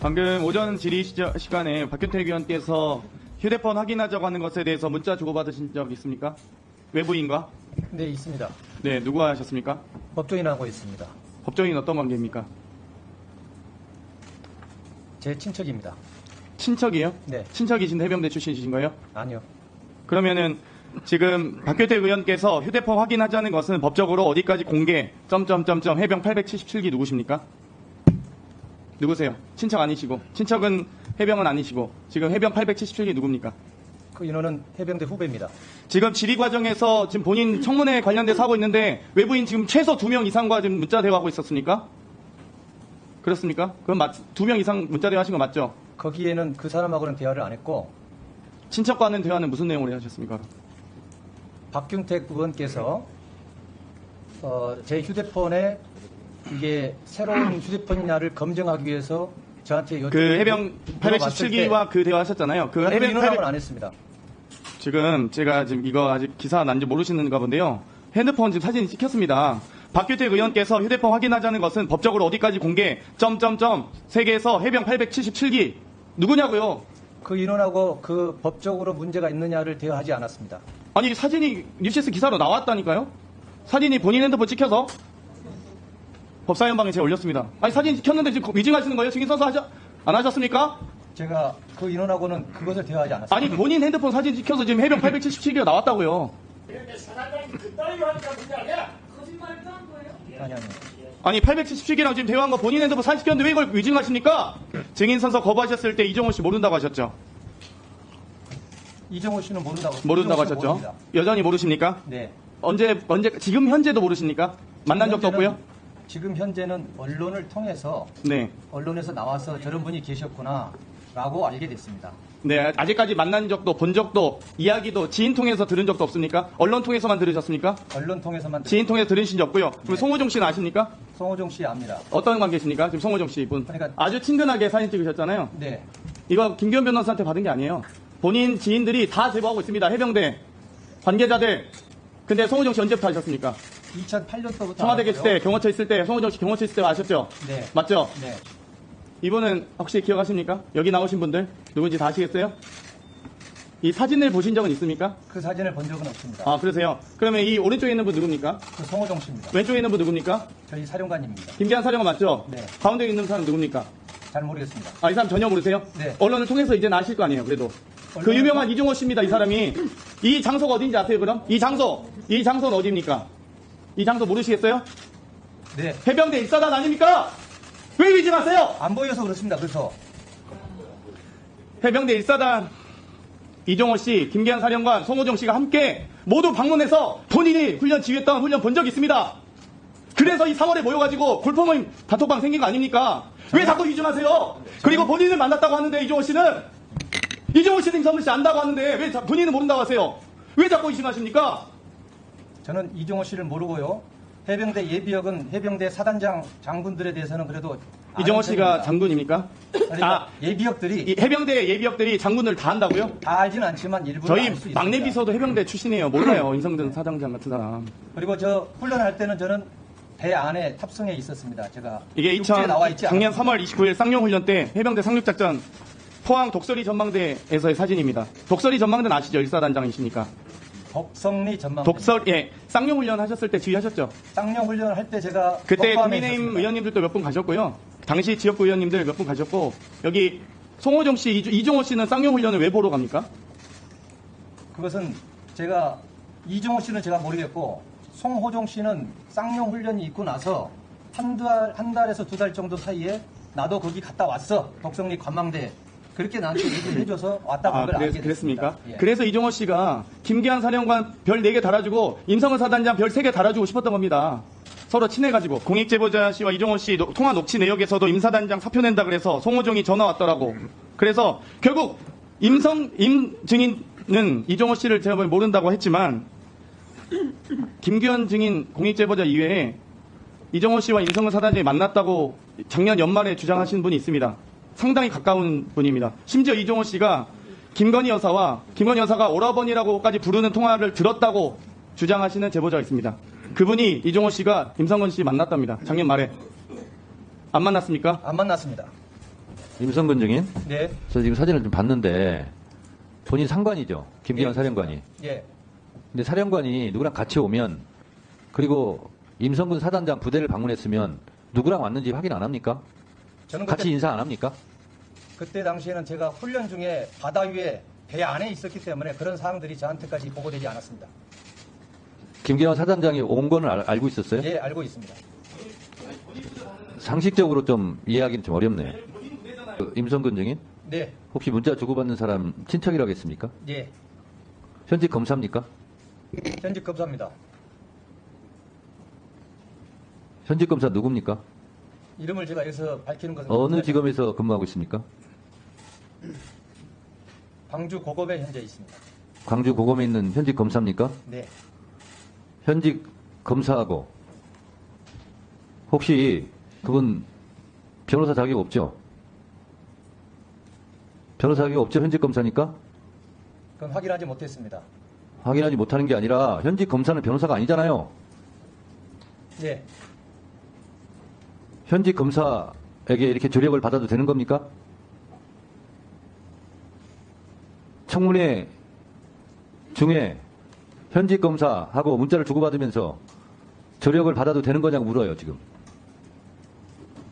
방금 오전 질의 시저- 시간에 박균택 의원께서 휴대폰 확인하자고 하는 것에 대해서 문자 주고받으신 적 있습니까? 외부인과? 네, 있습니다. 네, 누가 하셨습니까? 법조인하고 있습니다. 법정인 어떤 관계입니까? 제 친척입니다. 친척이에요? 네. 친척이신 해병대 출신이신 거예요? 아니요. 그러면은 지금 박규택 의원께서 휴대폰 확인하자는 것은 법적으로 어디까지 공개 점점점점 해병 877기 누구십니까? 누구세요? 친척 아니시고 친척은 해병은 아니시고 지금 해병 877기 누굽니까? 그 인원은 해병대 후배입니다. 지금 질의 과정에서 지금 본인 청문회 관련돼서 하고 있는데 외부인 지금 최소 두명 이상과 지금 문자 대화하고 있었습니까? 그렇습니까? 그럼 두명 이상 문자 대화하신 거 맞죠? 거기에는 그 사람하고는 대화를 안 했고 친척과는 대화는 무슨 내용으로 하셨습니까? 박균택 의원께서 어, 제 휴대폰에 이게 새로운 휴대폰이냐를 검증하기 위해서 저한테 여- 그 해병 물어봤을 때 877기와 그 대화하셨잖아요. 그그 해병 인원하고는 800 안 했습니다. 지금 제가 지금 이거 아직 기사 난지 모르시는가 본데요. 핸드폰 지금 사진이 찍혔습니다. 박규택 의원께서 휴대폰 확인하자는 것은 법적으로 어디까지 공개 점점점 세계에서 해병 877기 누구냐고요? 그 인원하고 그 법적으로 문제가 있느냐를 대화하지 않았습니다. 아니 사진이 뉴시스 기사로 나왔다니까요? 사진이 본인 핸드폰 찍혀서 법사위원방에 제가 올렸습니다. 아니 사진 찍혔는데 지금 위증하시는 거예요? 증인 선서 하자 안 하셨습니까? 제가 그 인원하고는 그것을 대화하지 않았습니다. 아니 본인 핸드폰 사진 찍혀서 지금 해병 877기가 나왔다고요. 사장님 그따위로 하니까 문제 아니야? 거짓말도 한 거예요? 아니 아니. 아니 877기랑 지금 대화한 거 본인 핸드폰 사진 찍혔는데 왜 이걸 위증하십니까? 증인 선서 거부하셨을 때 이종호 씨 모른다고 하셨죠? 이정호 씨는 모른다고 모른다고 이정호 하셨죠? 모릅니다. 여전히 모르십니까? 네. 언제 언제 지금 현재도 모르십니까? 만난 적도 없고요. 지금 현재는 언론을 통해서 네. 언론에서 나와서 저런 분이 계셨구나라고 알게 됐습니다. 네, 아직까지 만난 적도 본 적도 이야기도 지인 통해서 들은 적도 없습니까? 언론 통해서만 들으셨습니까? 언론 통해서만 지인 통해서 들으신 적 없고요. 그럼 네. 송호정 씨는 아십니까? 송호정 씨 압니다. 어떤 관계십니까? 지금 송호정 씨 분. 그러니까- 아주 친근하게 사진 찍으셨잖아요. 네. 이거 김기현 변호사한테 받은 게 아니에요. 본인 지인들이 다 제보하고 있습니다. 해병대 관계자들. 근데 송호정 씨 언제부터 하셨습니까? 2008년도부터 청와대 계실 때 경호처 있을 때 송호정 씨 경호처 있을 때 아셨죠? 네. 맞죠? 네. 이분은 혹시 기억하십니까? 여기 나오신 분들 누군지 다 아시겠어요? 이 사진을 보신 적은 있습니까? 그 사진을 본 적은 없습니다. 아 그러세요? 그러면 이 오른쪽에 있는 분 누굽니까? 그 송호정 씨입니다. 왼쪽에 있는 분 누굽니까? 저희 사령관입니다. 김기한 사령관 맞죠? 네. 가운데 있는 사람 누굽니까? 잘 모르겠습니다. 아 이 사람 전혀 모르세요? 네. 언론을 통해서 이제는 아실 거 아니에요 그래도 그 유명한 이종호 씨입니다 이 사람이 이 장소가 어딘지 아세요 그럼? 이 장소 이 장소는 어디입니까? 이 장소 모르시겠어요? 네. 해병대 일사단 아닙니까? 왜 위증하세요? 안 보여서 그렇습니다. 그래서 해병대 일사단 이종호 씨, 김기한 사령관, 송호정 씨가 함께 모두 방문해서 본인이 훈련 지휘했던 훈련 본 적 있습니다. 그래서 이 3월에 모여가지고 골프 모임 단톡방 생긴 거 아닙니까? 왜 자꾸 위증하세요? 그리고 본인을 만났다고 하는데 이종호 씨는 이종호 씨는 임성근 씨 안다고 하는데 왜 자- 본인은 모른다고 하세요? 왜 자꾸 의심하십니까? 저는 이종호 씨를 모르고요. 해병대 예비역은 해병대 사단장 장군들에 대해서는 그래도 이종호 씨가. 장군입니까? 그러니까 아, 예비역들이 이 해병대 예비역들이 장군을 다 한다고요? 다 알지는 않지만 일부러 저희. 막내 비서도 해병대 출신이에요. 몰라요. 임성근 사장장 같은 사람. 그리고 저 훈련할 때는 저는 배 안에 탑승해 있었습니다. 제가 이게 육지에 2000 나와 있지 작년 않았습니다. 3월 29일 쌍용 훈련 때 해병대 상륙 작전 포항 독서리 전망대에서의 사진입니다. 독서리 전망대는 아시죠? 일사단장이시니까. 독성리 전망 독서 예 쌍용 훈련 하셨을 때 지휘하셨죠? 쌍용 훈련을 할 때 제가 그때 국민의힘 있었습니다. 의원님들도 몇 분 가셨고요. 당시 지역구 의원님들 몇 분 가셨고 여기 송호정 씨, 이주- 이종호 씨는 쌍용 훈련을 왜 보러 갑니까? 그것은 제가 이종호 씨는 제가 모르겠고 송호종 씨는 쌍용 훈련이 있고 나서 한 달, 한 달에서 두 달 정도 사이에 나도 거기 갔다 왔어. 독성리 관망대. 그렇게 나한테 얘기를 해줘서 왔다고 아, 한걸 그래, 그랬습니까? 예. 그래서 이종호 씨가 김기한 사령관 별 4개 달아주고 임성은 사단장 별 3개 달아주고 싶었던 겁니다. 서로 친해가지고 공익제보자 씨와 이종호 씨 노- 통화 녹취 내역에서도 임 사단장 사표 낸다 그래서 송호종이 전화 왔더라고. 그래서 결국 임성 임 증인은 이종호 씨를 제가 모른다고 했지만 김규현 증인 공익제보자 이외에 이종호 씨와 임성근 사단장이 만났다고 작년 연말에 주장하신 분이 있습니다. 상당히 가까운 분입니다. 심지어 이종호 씨가 김건희 여사와 김건희 여사가 오라버니라고까지 부르는 통화를 들었다고 주장하시는 제보자가 있습니다. 그분이 이종호 씨가 임성근 씨 만났답니다. 작년 말에. 안 만났습니까? 안 만났습니다. 임성근 증인, 네, 저 지금 사진을 좀 봤는데 본인 상관이죠. 김기현 예. 사령관이. 예, 근데 사령관이 누구랑 같이 오면 그리고 임성근 사단장 부대를 방문했으면 누구랑 왔는지 확인 안 합니까? 저는 같이 그때, 인사 안 합니까? 그때 당시에는 제가 훈련 중에 바다 위에 배 안에 있었기 때문에 그런 사항들이 저한테까지 보고되지 않았습니다. 김기현 사단장이 온 거는 알, 알고 있었어요? 예, 알고 있습니다. 상식적으로 좀 이해하기는 좀 어렵네요. 그 임성근 증인, 네, 혹시 문자 주고받는 사람 친척이라고 했습니까? 예, 현직 검사입니까? 현직 검사입니다. 현직 검사 누굽니까? 이름을 제가 여기서 밝히는 것은 어느. 지검에서 근무하고 있습니까? 광주 고검에 현재 있습니다. 광주 고검에 있는 현직 검사입니까? 네, 현직 검사하고 혹시 그분 변호사 자격 없죠? 변호사 자격 없죠? 현직 검사니까? 그건 확인하지 못했습니다. 확인하지 못하는 게 아니라 현직 검사는 변호사가 아니잖아요. 예, 현직 검사에게 이렇게 조력을 받아도 되는 겁니까? 청문회 중에 현직 검사하고 문자를 주고받으면서 조력을 받아도 되는 거냐고 물어요, 지금.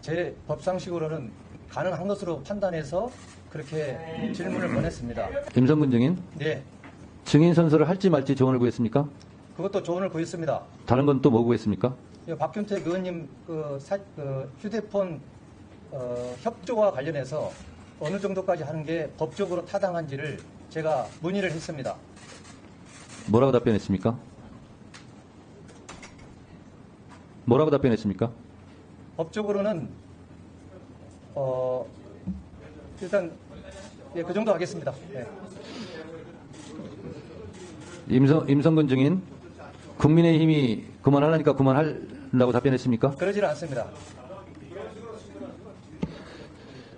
제 법상식으로는 가능한 것으로 판단해서 그렇게 질문을 보냈습니다. 임성근 증인, 네, 증인 선서를 할지 말지 조언을 구했습니까? 그것도 조언을 구했습니다. 다른 건 또 뭐 구했습니까? 이 박균택 의원님 그, 사- 그 휴대폰 어, 협조와 관련해서 어느 정도까지 하는 게 법적으로 타당한지를 제가 문의를 했습니다. 뭐라고 답변했습니까? 뭐라고 답변했습니까? 법적으로는 어, 일단 예, 그 정도 하겠습니다. 네. 임성, 임성근 증인, 국민의힘이 그만하려니까 그만하려고 답변했습니까? 그러지는 않습니다.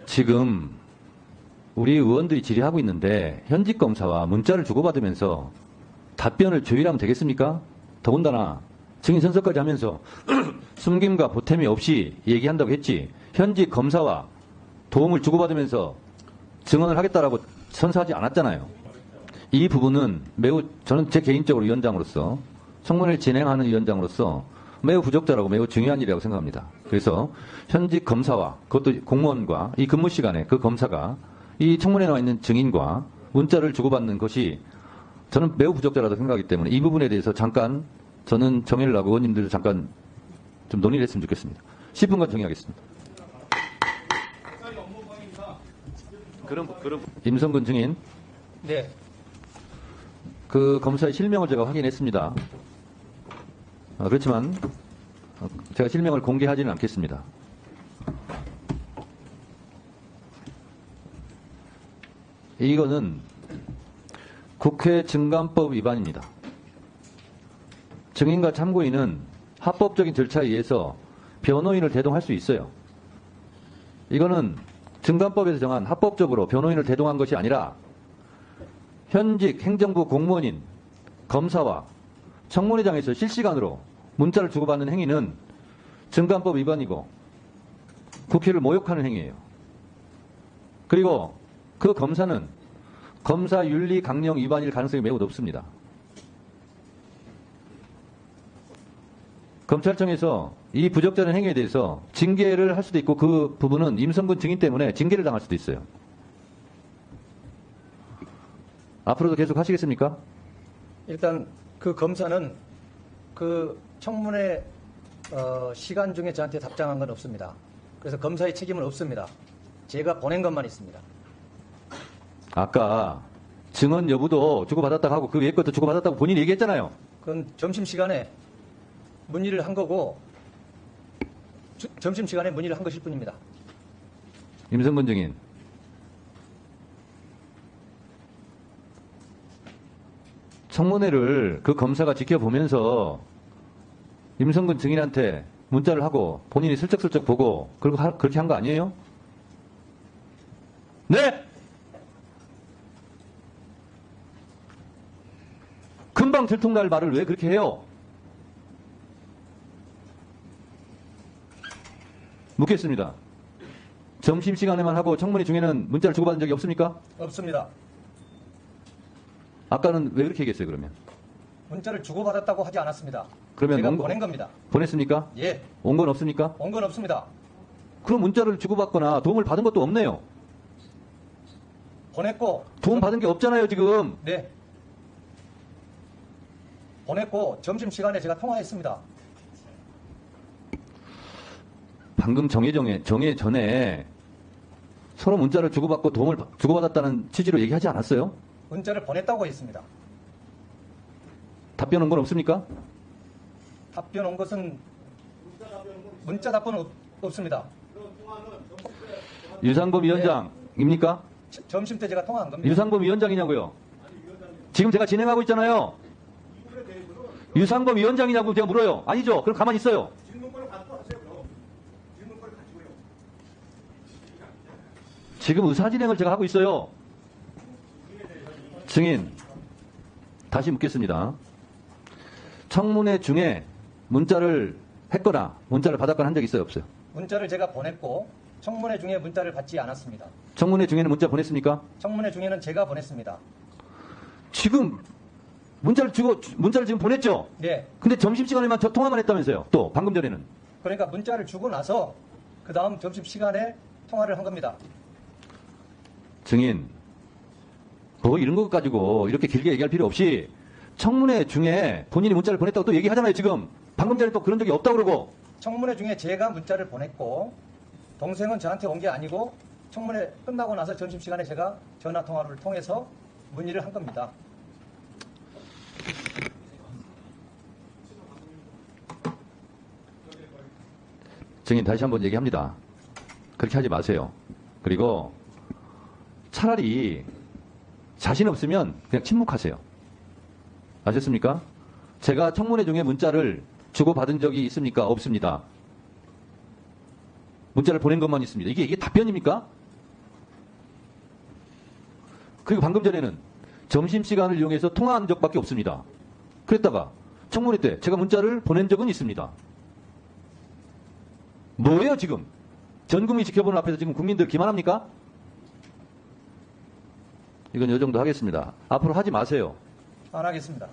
지금 우리 의원들이 질의하고 있는데 현직 검사와 문자를 주고받으면서 답변을 조율하면 되겠습니까? 더군다나 증인 선서까지 하면서 숨김과 보탬이 없이 얘기한다고 했지 현직 검사와 도움을 주고받으면서 증언을 하겠다라고 선서하지 않았잖아요. 이 부분은 매우 저는 제 개인적으로 위원장으로서 청문회를 진행하는 위원장으로서 매우 부적절하고 매우 중요한 일이라고 생각합니다. 그래서 현직 검사와 그것도 공무원과 이 근무 시간에 그 검사가 이 청문회에 나와 있는 증인과 문자를 주고받는 것이 저는 매우 부적절하다고 생각하기 때문에 이 부분에 대해서 잠깐 저는 정의를 하고 의원님들 잠깐 좀 논의를 했으면 좋겠습니다. 10분간 정의하겠습니다. 그럼, 그럼. 임성근 증인, 네, 그 검사의 실명을 제가 확인했습니다. 아, 그렇지만 어, 제가 실명을 공개하지는 않겠습니다. 이거는 국회 증감법 위반입니다. 증인과 참고인은 합법적인 절차에 의해서 변호인을 대동할 수 있어요. 이거는 증감법에서 정한 합법적으로 변호인을 대동한 것이 아니라 현직 행정부 공무원인 검사와 청문회장에서 실시간으로 문자를 주고받는 행위는 증감법 위반이고 국회를 모욕하는 행위예요. 그리고 그 검사는 검사 윤리 강령 위반일 가능성이 매우 높습니다. 검찰청에서 이 부적절한 행위에 대해서 징계를 할 수도 있고 그 부분은 임성근 증인 때문에 징계를 당할 수도 있어요. 앞으로도 계속 하시겠습니까? 일단 그 검사는 그 청문회 어, 시간 중에 저한테 답장한 건 없습니다. 그래서 검사의 책임은 없습니다. 제가 보낸 것만 있습니다. 아까 증언 여부도 주고받았다고 하고 그 위에 것도 주고받았다고 본인이 얘기했잖아요. 그건 점심 시간에 문의를 한 거고 점심 시간에 문의를 한 것일 뿐입니다. 임성근 증인. 청문회를 그 검사가 지켜보면서 임성근 증인한테 문자를 하고 본인이 슬쩍슬쩍 보고 그리고 하- 그렇게 한 거 아니에요? 네! 금방 들통날 말을 왜 그렇게 해요? 묻겠습니다. 점심시간에만 하고 청문회 중에는 문자를 주고받은 적이 없습니까? 없습니다. 아까는 왜 그렇게 얘기했어요, 그러면? 문자를 주고받았다고 하지 않았습니다. 그러면 제가 온- 보낸 겁니다. 보냈습니까? 예, 온 건 없습니까? 온 건 없습니다. 그럼 문자를 주고받거나 도움을 받은 것도 없네요. 보냈고 도움 받은 게 없잖아요, 지금. 네. 보냈고 점심 시간에 제가 통화했습니다. 방금 정혜정에, 정혜 전에 서로 문자를 주고받고 도움을 받- 주고받았다는 취지로 얘기하지 않았어요? 문자를 보냈다고 했습니다. 답변 온 건 없습니까? 답변 온 것은 문자 답변은 없, 없습니다. 유상범 위원장입니까? 저- 점심 때 제가 통화한 겁니다. 유상범 위원장이냐고요? 지금 제가 진행하고 있잖아요. 유상범 위원장이냐고 제가 물어요. 아니죠? 그럼 가만히 있어요. 지금 의사진행을 제가 하고 있어요. 증인, 다시 묻겠습니다. 청문회 중에 문자를 했거나 문자를 받았거나 한 적 있어요? 없어요? 문자를 제가 보냈고 청문회 중에 문자를 받지 않았습니다. 청문회 중에는 문자 보냈습니까? 청문회 중에는 제가 보냈습니다. 지금 문자를 주고 문자를 지금 보냈죠. 네. 근데 점심 시간에만 저 통화만 했다면서요. 또 방금 전에는 그러니까 문자를 주고 나서 그 다음 점심 시간에 통화를 한 겁니다. 증인 뭐 이런 것 가지고 이렇게 길게 얘기할 필요 없이 청문회 중에 본인이 문자를 보냈다고 또 얘기하잖아요. 지금 방금 전에 또 그런 적이 없다고 그러고 청문회 중에 제가 문자를 보냈고 동생은 저한테 온 게 아니고 청문회 끝나고 나서 점심 시간에 제가 전화 통화를 통해서 문의를 한 겁니다. 증인 다시 한번 얘기합니다. 그렇게 하지 마세요. 그리고 차라리 자신 없으면 그냥 침묵하세요. 아셨습니까? 제가 청문회 중에 문자를 주고받은 적이 있습니까? 없습니다. 문자를 보낸 것만 있습니다. 이게, 이게 답변입니까? 그리고 방금 전에는 점심시간을 이용해서 통화한 적밖에 없습니다. 그랬다가 청문회 때 제가 문자를 보낸 적은 있습니다. 뭐예요, 지금? 전 국민이 지켜보는 앞에서 지금 국민들 기만합니까? 이건 요 정도 하겠습니다. 앞으로 하지 마세요. 안 하겠습니다.